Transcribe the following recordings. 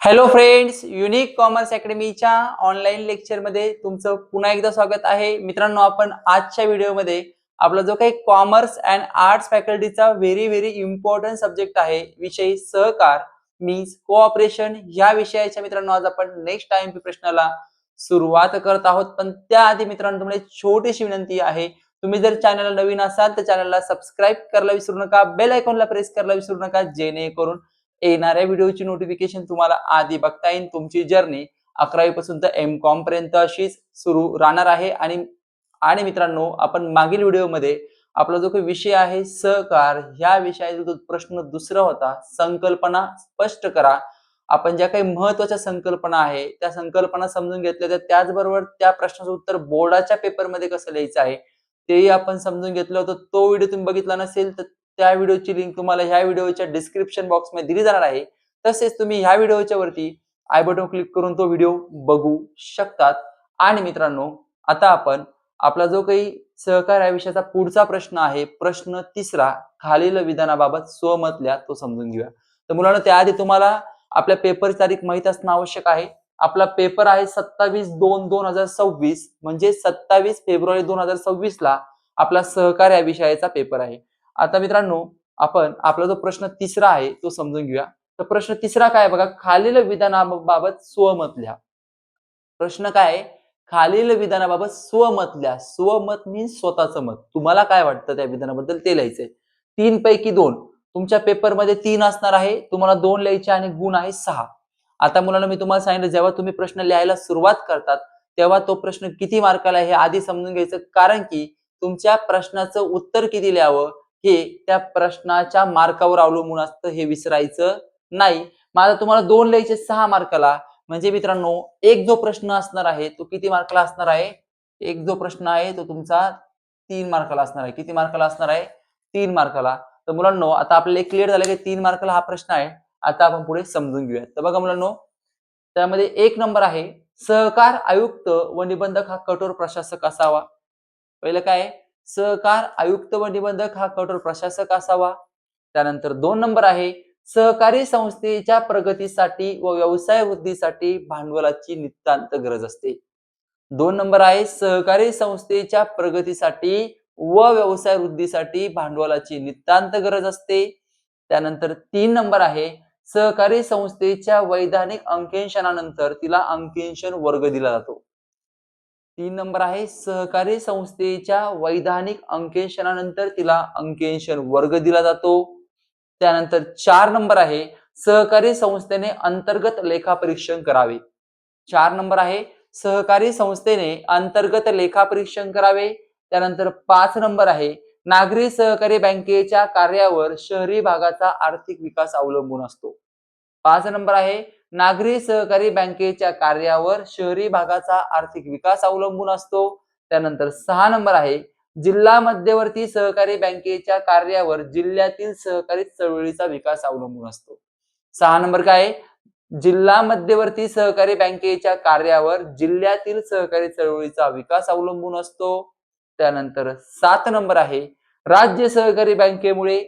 Hello friends unique commerce अकॅडमीच्या online लेक्चरमध्ये तुमचं पुन्हा एकदा स्वागत आहे. मित्रांनो आपण आजच्या व्हिडिओमध्ये आपला जो काही कॉमर्स अँड आर्ट्स फॅकल्टीचा व्हेरी व्हेरी इम्पॉर्टंट सब्जेक्ट आहे विषय सहकार मीन्स कोऑपरेशन या विषयाच्या मित्रांनो आज आपण नेक्स्ट टाइम प्रश्नाला सुरुवात करत आहोत. पण त्याआधी मित्रांनो तुम्हाला एक छोटीशी विनंती आहे. तुम्ही जर चॅनलला नवीन असाल तर चॅनलला सबस्क्राईब करायला विसरू नका बेल आयकॉनला प्रेस करायला विसरू नका जेणेकरून येणाऱ्या व्हिडिओची नोटिफिकेशन तुम्हाला आधी बघता येईल. तुमची जर्नी अकरावी पासून तर एम कॉम पर्यंत अशीच सुरू राहणार आहे. आणि आणि मित्रांनो आपण मागील व्हिडिओमध्ये आपला जो काही विषय आहे सहकार ह्या विषयाचा जो प्रश्न दुसरा होता संकल्पना स्पष्ट करा. आपण ज्या काही महत्त्वाच्या संकल्पना आहे त्या संकल्पना समजून घेतल्या तर त्याचबरोबर त्या प्रश्नाचं उत्तर बोर्डाच्या पेपरमध्ये कसं लिहायचं आहे तेही आपण समजून घेतलं होतं. तो व्हिडिओ तुम्ही बघितला नसेल तर त्या व्हिडिओची लिंक तुम्हाला ह्या व्हिडिओच्या डिस्क्रिप्शन बॉक्समध्ये दिली जाणार आहे. तसेच तुम्ही ह्या व्हिडिओच्या वरती आय बटन क्लिक करून तो व्हिडिओ बघू शकतात. आणि मित्रांनो आता आपण आपला जो काही सहकार या विषयाचा पुढचा प्रश्न आहे प्रश्न तिसरा खालील विधानाबाबत स्वमत लिहा तो समजून घेऊया. तर मुलांना त्याआधी तुम्हाला आपल्या पेपरची तारीख माहीत असणं आवश्यक आहे. आपला पेपर आहे सत्तावीस दोन दोन हजार सव्वीस म्हणजे सत्तावीस फेब्रुवारी दोन हजार सव्वीस ला आपला सहकार या विषयाचा पेपर आहे. आता मित्रांनो आपण आपला जो प्रश्न तिसरा आहे तो समजून घेऊया. तर प्रश्न तिसरा काय बघा खालील विधानाबाबत स्वमत लिहा प्रश्न काय आहे? खालील विधानाबाबत स्वमत लिहा स्वमत मीन्स स्वतःचं मत. तुम्हाला काय वाटतं त्या विधानाबद्दल? ते लिहायचंय. तीन पैकी दोन. तुमच्या पेपरमध्ये तीन असणार आहे. तुम्हाला दोन लिहायचे आणि गुण आहे सहा. आता मुलांना मी तुम्हाला सांगितलं जेव्हा तुम्ही प्रश्न लिहायला सुरुवात करतात तेव्हा तो प्रश्न किती मार्काला आहे हे आधी समजून घ्यायचं. कारण की तुमच्या प्रश्नाचं उत्तर किती लिहावं? हे त्या प्रश्नाच्या मार्कावर अवलंबून असतं हे विसरायचं नाही. माझा तुम्हाला दोन लिहायचे सहा मार्काला. म्हणजे मित्रांनो एक जो प्रश्न असणार आहे तो किती मार्काला असणार आहे? एक जो प्रश्न आहे तो तुमचा तीन मार्काला असणार आहे. किती मार्काला असणार आहे? तीन मार्काला. तर मुलांनो आता आपल्याला क्लिअर झालं की तीन मार्काला हा प्रश्न आहे. आता आपण पुढे समजून घेऊया तर बघा मुलांनो त्यामध्ये एक नंबर आहे सहकार आयुक्त व निबंधक हा कठोर प्रशासक असावा. पहिलं काय सहकार आयुक्त व निबंधक हा कठोर प्रशासक असावा. त्यानंतर दोन नंबर आहे सहकारी संस्थेच्या प्रगतीसाठी व व्यवसाय वृद्धीसाठी भांडवलाची नितांत गरज असते. दोन नंबर आहे सहकारी संस्थेच्या प्रगतीसाठी व व्यवसाय वृद्धीसाठी भांडवलाची नितांत गरज असते. त्यानंतर तीन नंबर आहे सहकारी संस्थेच्या वैधानिक अंकेशनानंतर तिला अंकेशन वर्ग दिला जातो. तीन नंबर आहे सहकारी संस्थेच्या वैधानिक अंकेशनानंतर तिला अंकेशन वर्ग दिला जातो. त्यानंतर चार नंबर आहे सहकारी संस्थेने अंतर्गत लेखापरीक्षण करावे. चार नंबर आहे सहकारी संस्थेने अंतर्गत लेखापरीक्षण करावे. त्यानंतर पाच नंबर आहे नागरी सहकारी बँकेच्या कार्यावर शहरी भागाचा आर्थिक विकास अवलंबून असतो. पाच नंबर आहे. नागरी सहकारी बँकेच्या कार्यावर शहरी भागाचा आर्थिक विकास अवलंबून असतो. त्यानंतर सहा नंबर आहे. जिल्हा मध्यवर्ती सहकारी बँकेच्या कार्यावर जिल्ह्यातील सहकारी चळवळीचा विकास अवलंबून असतो. सहा नंबर काय आहे? जिल्हा मध्यवर्ती सहकारी बँकेच्या कार्यावर जिल्ह्यातील सहकारी चळवळीचा विकास अवलंबून असतो. त्यानंतर सात नंबर आहे. राज्य सहकारी बँकेमुळे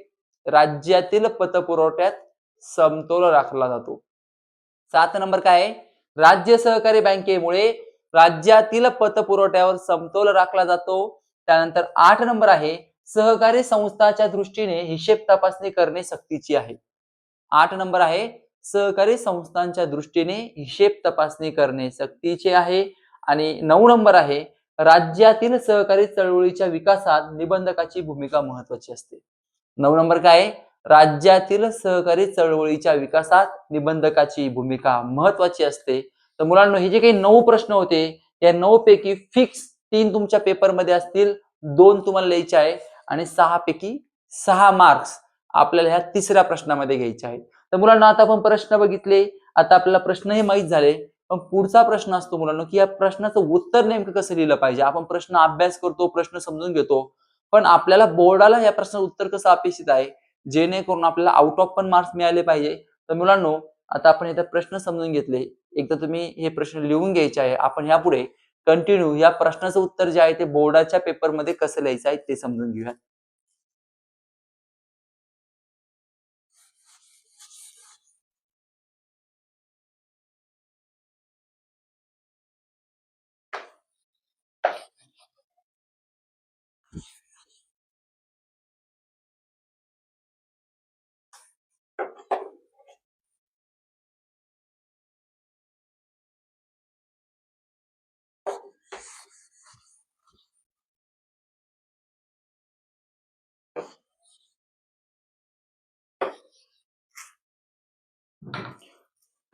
राज्यातील पतपुरवठ्यात समतोल राखला जातो. सात नंबर काय आहे? राज्य सहकारी बँकेमुळे राज्यातील पतपुरवठ्यावर समतोल राखला जातो. त्यानंतर आठ नंबर आहे सहकारी संस्थाच्या दृष्टीने हिशेब तपासणी करणे सक्तीची आहे. आठ नंबर आहे सहकारी संस्थांच्या दृष्टीने हिशेब तपासणी करणे सक्तीचे आहे. आणि नऊ नंबर आहे राज्यातील सहकारी चळवळीच्या विकासात निबंधकाची भूमिका महत्वाची असते. नऊ नंबर काय आहे? राज्यातील सहकारी चळवळीच्या विकासात निबंधकाची भूमिका महत्वाची असते. तर मुलांनो हे जे काही नऊ प्रश्न होते या नऊ पैकी फिक्स तीन तुमच्या पेपरमध्ये असतील दोन तुम्हाला लिहायचे आहे आणि सहा पैकी सहा मार्क्स आपल्याला ह्या तिसऱ्या प्रश्नामध्ये घ्यायचे आहेत. तर मुलांना आता आपण प्रश्न बघितले आता आपल्याला प्रश्नही माहीत झाले पण पुढचा प्रश्न असतो मुलांना की या प्रश्नाचं उत्तर नेमकं कसं लिहिलं पाहिजे? आपण प्रश्न अभ्यास करतो प्रश्न समजून घेतो पण आपल्याला बोर्डाला या प्रश्नाचं उत्तर कसं अपेक्षित आहे? जेणेकरून आपल्याला आउट ऑफ पण मार्क्स मिळाले पाहिजे. तर मुलांनो आता आपण इथे प्रश्न समजून घेतले. एकदा तुम्ही हे प्रश्न लिहून घ्यायचे आहे. आपण यापुढे कंटिन्यू या प्रश्नाचं उत्तर जे आहे ते बोर्डाच्या पेपरमध्ये कसं लिहायचं आहे ते समजून घेऊया.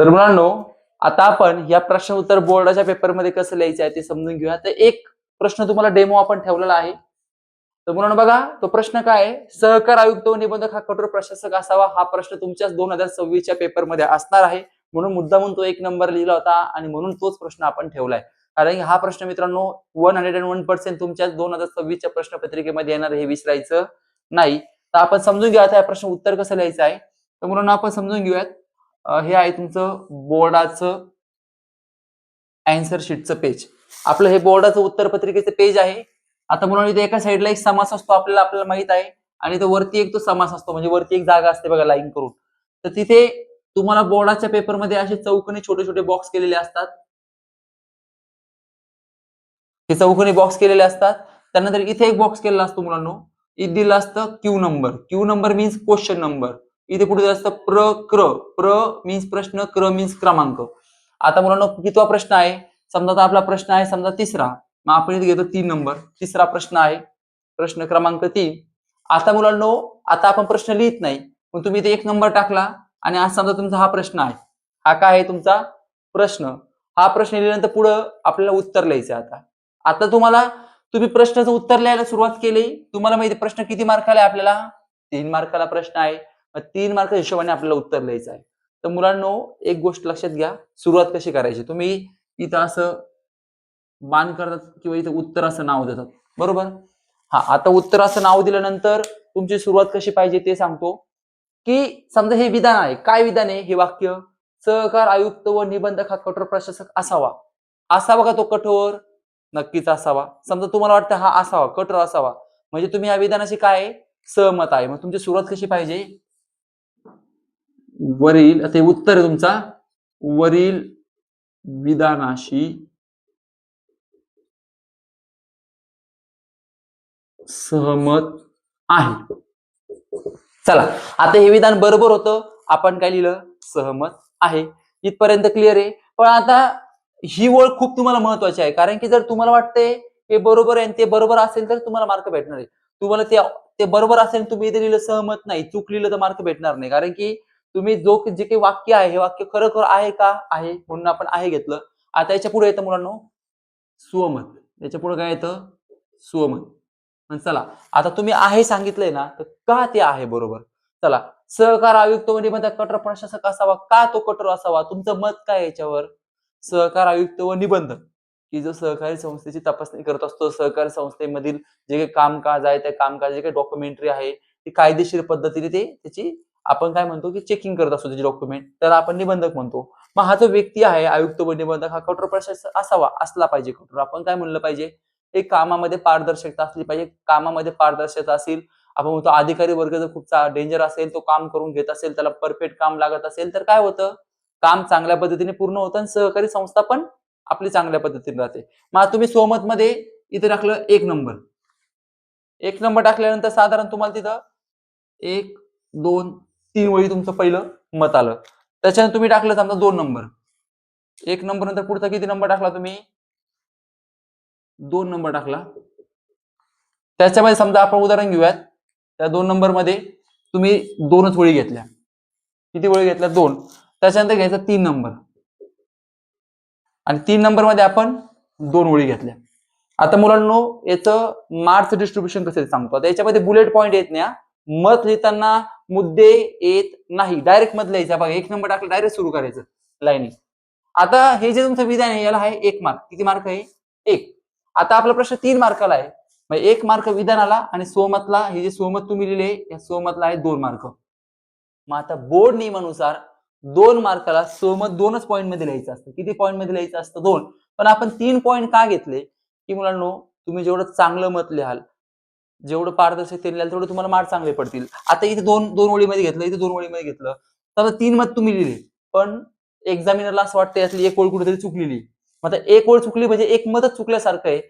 तर मुलांनो आता आपण या प्रश्न उत्तर बोर्डाच्या पेपरमध्ये कसं लिहायचं आहे ते समजून घेऊया. तर एक प्रश्न तुम्हाला डेमो आपण ठेवलेला आहे. तर मुलांना बघा तो प्रश्न काय आहे? सहकार आयुक्त व निबंधक हा कठोर प्रशासक असावा हा प्रश्न तुमच्याच दोन हजार सव्वीसच्या पेपरमध्ये असणार आहे. म्हणून मुद्दामून तो एक नंबर लिहिला होता आणि म्हणून तोच प्रश्न आपण ठेवलाय. कारण की हा प्रश्न मित्रांनो one hundred and one percent तुमच्या दोन हजार सव्वीसच्या प्रश्नपत्रिकेमध्ये येणार हे विसरायचं नाही. तर आपण समजून घ्या आता या प्रश्न उत्तर कसं लिहायचं आहे. तर मुलांना आपण समजून घेऊयात. हे आहे तुमचं बोर्डाचं अँसर शीटचं पेज आपलं हे बोर्डाचं उत्तर पत्रिकेचं पेज आहे. आता मुलांना इथे एका साईडला एक समास असतो आपल्याला आपल्याला माहीत आहे. आणि तो वरती एक तो समास असतो म्हणजे वरती एक जागा असते बघा लाईन करून. तर तिथे तुम्हाला बोर्डाच्या पेपरमध्ये असे चौकने छोटे छोटे बॉक्स केलेले असतात. हे चौकने बॉक्स केलेले असतात. त्यानंतर इथे एक बॉक्स केलेला असतो मुलांनो इथे दिलं असतं Q number Q number means question number इथे कुठे असतं प्र क्र प्र मीन्स प्रश्न क्र मीन्स क्रमांक. आता मुलांनो कितवा प्रश्न आहे? समजा आता आपला प्रश्न आहे समजा तिसरा. मग आपण इथे घेतो तीन नंबर तिसरा प्रश्न आहे. प्रश्न क्रमांक तीन. आता मुलांनो आता आपण प्रश्न लिहित नाही मग तुम्ही इथे एक नंबर टाकला आणि आज समजा तुमचा हा प्रश्न आहे. हा काय आहे तुमचा? प्रश्न. हा प्रश्न लिहिल्यानंतर पुढं आपल्याला उत्तर लिहायचं आता. आता तुम्हाला तुम्ही प्रश्नाचं उत्तर लिहायला सुरुवात केली. तुम्हाला माहिती प्रश्न किती मार्काला आहे आपल्याला? तीन मार्काला प्रश्न आहे. तीन मार्क हिशोबाने आपल्याला उत्तर लिहायचं आहे. तर मुलांनो एक गोष्ट लक्षात घ्या सुरुवात कशी करायची? तुम्ही इथं असं मान करतात किंवा इथं उत्तर असं नाव देतात. बरोबर? हा आता उत्तर असं नाव दिल्यानंतर तुमची सुरुवात कशी पाहिजे ते सांगतो. की समजा हे विधान आहे. काय विधान आहे हे वाक्य? सहकार आयुक्त व निबंधक हा कठोर प्रशासक असावा. असावा का तो कठोर? नक्कीच असावा. समजा तुम्हाला वाटतं हा असावा कठोर असावा. म्हणजे तुम्ही या विधानाशी काय सहमत आहे? मग तुमची सुरुवात कशी पाहिजे? वरील ते उत्तर आहे तुमचा. वरील विधानाशी सहमत आहे. चला आता हे विधान बरोबर होतं. आपण काय लिहिलं? सहमत आहे. इथपर्यंत क्लिअर आहे. पण आता ही ओळ खूप तुम्हाला महत्वाची आहे. कारण की जर तुम्हाला वाटते हे बरोबर आहे ते बरोबर असेल तर तुम्हाला मार्क भेटणार आहे. तुम्हाला ते ते बरोबर असेल तुम्ही इथे लिहिलं सहमत नाही. चूक लिहिलं तर मार्क भेटणार नाही. कारण की तुम्ही जो जे काही वाक्य आहे हे वाक्य खरोखर आहे का? आहे म्हणून आपण आहे घेतलं. आता याच्यापुढे येतं मुलांनो सुवमत याच्यापुढे काय येतं? सुवमत चला आता तुम्ही आहे सांगितलंय ना तर का ते आहे बरोबर? चला सहकार आयुक्त व निबंधक कठोर प्रशासक असावा का तो कठोर असावा? तुमचं मत काय याच्यावर? सहकार आयुक्त व निबंधक. की जो सहकारी संस्थेची तपासणी करत असतो सहकारी संस्थेमधील जे काही कामकाज आहे त्या कामकाज जे काही डॉक्युमेंटरी आहे ती कायदेशीर पद्धतीने ते त्याची आपण काय म्हणतो की चेकिंग करत असतो त्याचे डॉक्युमेंट त्याला आपण निबंधक म्हणतो. मग हा जो व्यक्ती आहे आयुक्त व निबंधक हा कठोर प्रशासक असावा असला पाहिजे कठोर. आपण काय म्हणलं पाहिजे? एक कामामध्ये पारदर्शकता असली पाहिजे. कामामध्ये पारदर्शकता असेल आपण म्हणतो अधिकारी वर्ग जर खूप डेंजर असेल तो काम करून घेत असेल त्याला परफेक्ट काम लागत असेल तर काय होतं? काम चांगल्या पद्धतीने पूर्ण होतं आणि सहकारी संस्था पण आपली चांगल्या पद्धतीने राहते. मग तुम्ही सोमत मध्ये इथे टाकलं एक नंबर एक नंबर टाकल्यानंतर साधारण तुम्हाला तिथं एक दोन तीन वेळी तुमचं पहिलं मत आलं. त्याच्यानंतर तुम्ही टाकलं समजा दोन नंबर एक नंबर नंतर पुढचा किती नंबर टाकला तुम्ही? दोन नंबर टाकला. त्याच्यामध्ये समजा आपण उदाहरण घेऊयात. त्या दोन नंबरमध्ये तुम्ही दोनच वळी घेतल्या. किती वळी घेतल्या? दोन. त्याच्यानंतर घ्यायचा तीन नंबर आणि तीन नंबरमध्ये आपण दोन ओळी घेतल्या. आता मुलांनो याचं मार्क्स डिस्ट्रीब्युशन कसं आहे सांगतो? आता याच्यामध्ये बुलेट पॉईंट येत नाही मत लिहिताना मुद्दे येत नाही. डायरेक्ट मत लिहायचा बघा एक नंबर टाकला डायरेक्ट सुरू करायचं लाईनिंग आता हे जे तुमचं विधान आहे याला आहे एक मार्क किती मार्क आहे? एक. आता आपला प्रश्न तीन मार्काला आहे. मग एक मार्क विधानाला आणि सोमतला हे जे सोमत तुम्ही लिहिले या सोमतला आहे दोन मार्क मग आता बोर्ड नियमानुसार दोन मार्काला सोमत दोनच पॉईंटमध्ये लिहायचं असतं. किती पॉईंटमध्ये लिहायचं असतं? दोन. पण आपण तीन पॉईंट का घेतले? की मुलांनो तुम्ही जेवढं चांगलं मत लिहाल जेवढं पारदर्शकतेने लिहाल तेवढं तुम्हाला मार्क चांगले पडतील. आता इथे दोन दोन ओळीमध्ये घेतलं इथे दोन ओळीमध्ये घेतलं. तर तीन मत तुम्ही लिहिले. पण एक्झामिनरला असं वाटतं यातली एक ओळ कुठेतरी चुकलेली. मग आता एक ओळ चुकली म्हणजे एक मतच चुकल्यासारखं आहे.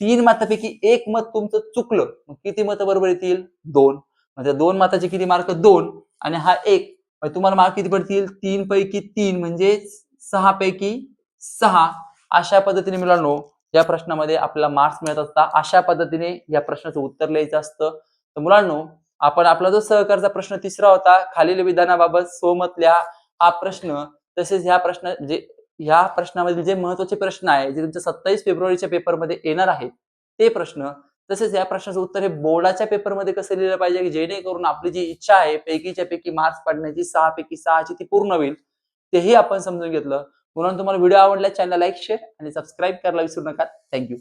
तीन मतापैकी एक मत तुमचं चुकलं मग किती मत बरोबर येतील? दोन. म्हणजे दोन मताचे किती मार्क? दोन. आणि हा एक. तुम्हाला मार्क किती पडतील? तीन पैकी तीन म्हणजे सहा पैकी सहा. अशा पद्धतीने मिळालो. या प्रश्नामध्ये आपल्याला मार्क्स मिळत असता अशा पद्धतीने या प्रश्नाचं उत्तर लिहायचं असतं. तर मुलांनो आपण आपला जो सहकारचा प्रश्न तिसरा होता खालील विधानाबाबत सोमत लिहा हा प्रश्न तसेच ह्या प्रश्न जे ह्या प्रश्नामधील जे महत्त्वाचे प्रश्न आहे जे तुमच्या सत्तावीस फेब्रुवारीच्या पेपरमध्ये येणार आहेत ते प्रश्न तसेच या प्रश्नाचं उत्तर हे बोर्डाच्या पेपरमध्ये कसं लिहिलं पाहिजे की जेणेकरून आपली जी इच्छा आहे पैकीच्या पैकी मार्क्स पाडण्याची सहा पैकी सहाची ती पूर्ण होईल तेही आपण समजून घेतलं. म्हणून तुम्हाला व्हिडिओ आवडला चॅनल लाईक शेअर आणि सबस्क्राईब करायला विसरू नका. थँक्यू